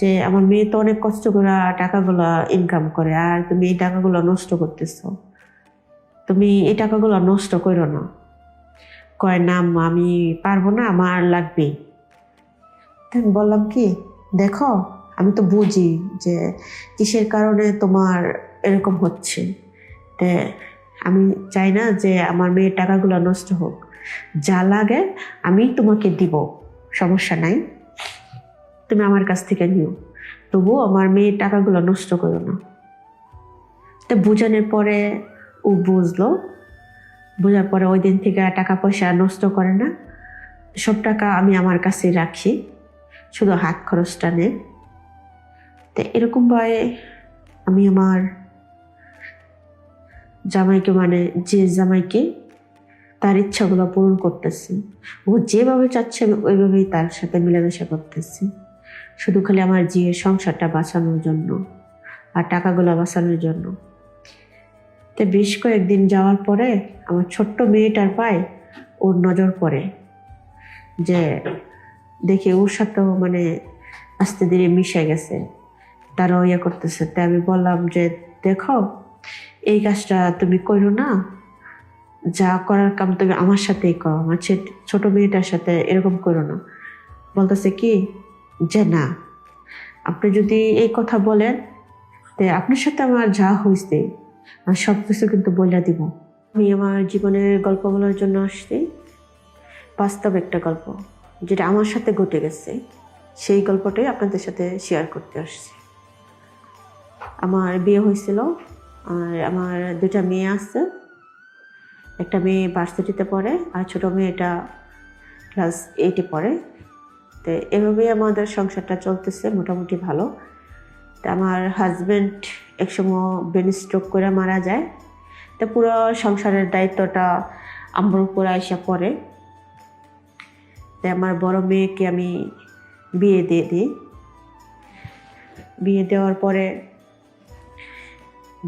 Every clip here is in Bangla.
যে আমার মেয়ে তো অনেক কষ্ট করে টাকাগুলো ইনকাম করে, আর তুমি এই টাকাগুলো নষ্ট করতেছো। তুমি এই টাকাগুলো নষ্ট করো না। কয়, না আমি পারব না, আমার লাগবে। তো আমি বললাম, কি? দেখো, আমি তো বুঝি যে কিসের কারণে তোমার এরকম হচ্ছে। তে আমি চাই না যে আমার মেয়ের টাকাগুলো নষ্ট হোক। যা লাগে আমি তোমাকে দিব, সমস্যা নাই। তুমি আমার কাছ থেকে নিও। তবুও আমার মেয়ের টাকাগুলো নষ্ট করো না। তা বোঝানোর পরে ও বুঝলো। বোঝার পরে ওই দিন থেকে টাকা পয়সা নষ্ট করে না। সব টাকা আমি আমার কাছে রাখি। শুধু হাত খরচটা নেই তো এরকমভাবে আমি আমার জামাইকে মানে যে জামাইকে তার ইচ্ছাগুলো পূরণ করতেছি। ও যেভাবে চাচ্ছে আমি ওইভাবেই তার সাথে মেলামেশা করতেছি। শুধু খালি আমার জিয়ের সংসারটা বাঁচানোর জন্য আর টাকাগুলো বাঁচানোর জন্য। তো বেশ কয়েকদিন যাওয়ার পরে আমার ছোট্ট মেয়েটার পায়ে ওর নজর পড়ে যে দেখি ওর সাথেও মানে আস্তে ধীরে মিশে গেছে, তারাও ইয়ে করতেছে। তাই আমি বললাম যে, দেখো, এই কাজটা তুমি করো না, যা করার কাম তুমি আমার সাথেই করো, আমার ছোট মেয়েটার সাথে এরকম করো না। বলতেছে কি যে না, আপনি যদি এই কথা বলেন, তে আপনার সাথে আমার যা হয়েছে আমি সব কিছু কিন্তু বলে দিব। আমি আমার জীবনের গল্প বলার জন্য আসছি। বাস্তব একটা গল্প, যেটা আমার সাথে ঘটে গেছে, সেই গল্পটাই আপনাদের সাথে শেয়ার করতে আসছি। আমার বিয়ে হয়েছিল আর আমার দুটা মেয়ে আছে। একটা মেয়ে ভার্সিটিতে পড়ে, আর ছোট মেয়েটা ক্লাস এইটে পড়ে। তো এভাবেই আমাদের সংসারটা চলতেছে, মোটামুটি ভালো। তা আমার হাজব্যান্ড একসময় ব্রেন স্ট্রোক করে মারা যায়। তো পুরো সংসারের দায়িত্বটা আমার উপর আইসা পড়ে। তাই আমার বড় মেয়েকে আমি বিয়ে দিয়ে দিই। বিয়ে দেওয়ার পরে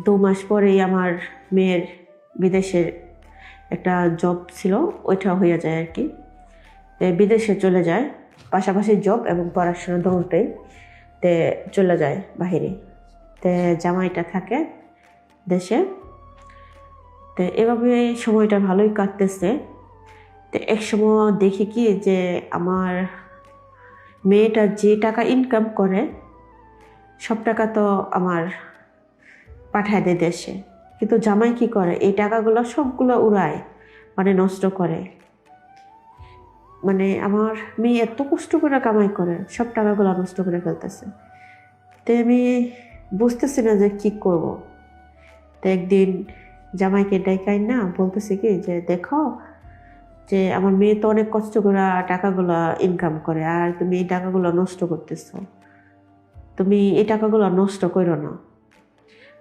দু মাস পরেই আমার মেয়ের বিদেশের একটা জব ছিল, ওইটা হয়ে যায় আর কি। বিদেশে চলে যায়। পাশাপাশি জব এবং পড়াশোনা দৌড়তেই তে চলে যায় বাহিরে। তে জামাইটা থাকে দেশে। তো এভাবে সময়টা ভালোই কাটতেছে। তো এক সময় দেখি কি যে আমার মেয়েটা যে টাকা ইনকাম করে, সব টাকা তো আমার পাঠায় দেয় দেশে। কিন্তু জামাই কি করে? এই টাকাগুলো সবগুলো উড়ায় মানে নষ্ট করে। মানে আমার মেয়ে এত কষ্ট করে কামাই করে, সব টাকাগুলো নষ্ট করে ফেলতেছে। তো আমি বুঝতেছি না যে কি করব। তো একদিন জামাইকে ডেকাই না বলতেছি কি যে, দেখো যে আমার মেয়ে তো অনেক কষ্ট করে টাকাগুলো ইনকাম করে, আর তুমি এই টাকাগুলো নষ্ট করতেছো। তুমি এই টাকাগুলো নষ্ট করো না।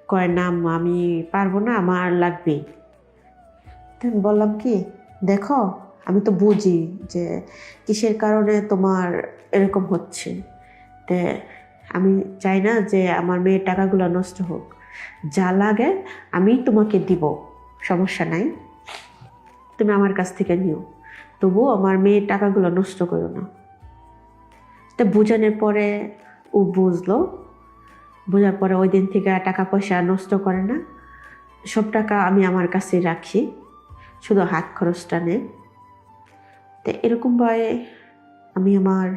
কয়, না আমি পারব না, আমার লাগবে তো বললাম কি, দেখো আমি তো বুঝি যে কিসের কারণে তোমার এরকম হচ্ছে। তে আমি চাই না যে আমার মেয়ের টাকাগুলো নষ্ট হোক। যা লাগে আমি তোমাকে দিব, সমস্যা নাই। তুমি আমার কাছ থেকে নিও, তবুও আমার মেয়ের টাকাগুলো নষ্ট করো না। তো বোঝানোর পরে ও বুঝলো, বোঝার পরে ওই দিন থেকে টাকা পয়সা নষ্ট করে না। সব টাকা আমি আমার কাছে রাখি, শুধু হাত খরচটা নেই তো এরকমভাবে আমি আমার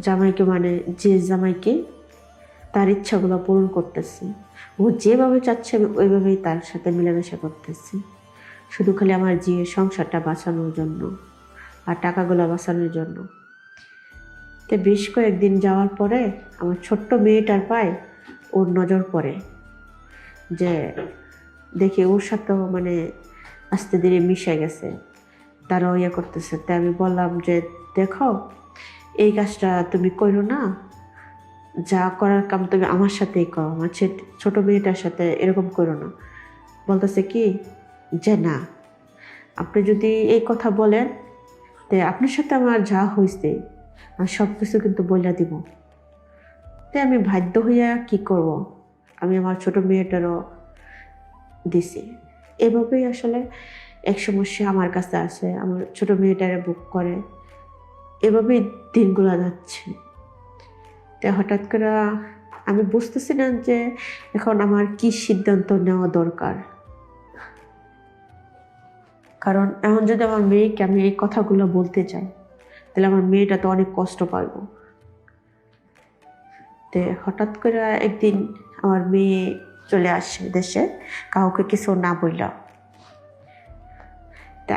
জামাইকে মানে যে জামাইকে তার ইচ্ছাগুলো পূরণ করতেছি। ও যেভাবে চাচ্ছে আমি ওইভাবেই তার সাথে মেলামেশা করতেছি। শুধু খালি আমার জিয়ের সংসারটা বাঁচানোর জন্য আর টাকাগুলো বাঁচানোর জন্য। তো বেশ কয়েকদিন যাওয়ার পরে আমার ছোট্ট মেয়েটার পায়ে ওর নজর পড়ে। যে দেখি ওর সাথেও মানে আস্তে ধীরে মিশে গেছে। তারাও ইয়ে করতেছে তাই আমি বললাম যে, দেখো, এই কাজটা তুমি করো না। যা করার কাম তুমি আমার সাথেই করো। আমার ছোট মেয়েটার সাথে এরকম করো না। বলতেছে কি? যে, না। আপনি যদি এই কথা বলেন, তে আপনার সাথে আমার যা হয়েছে আমি সব কিছু কিন্তু বলে দিব। তাই আমি বাধ্য হইয়া কি করব? আমি আমার ছোট মেয়েটারও দিছি। এভাবেই আসলে এক সমস্যা আমার কাছে আসে, আমার ছোট মেয়েটারে বুক করে। এভাবেই দিনগুলো যাচ্ছে। তো হঠাৎ করে আমি বুঝতেছি না যে এখন আমার কি সিদ্ধান্ত নেওয়া দরকার। কারণ এখন যদি আমার মেয়েকে আমি এই কথাগুলো বলতে চাই, তাহলে আমার মেয়েটা তো অনেক কষ্ট পাইব তে হঠাৎ করে একদিন আমার মেয়ে চলে আসে দেশে, কাউকে কিছু না বলল তা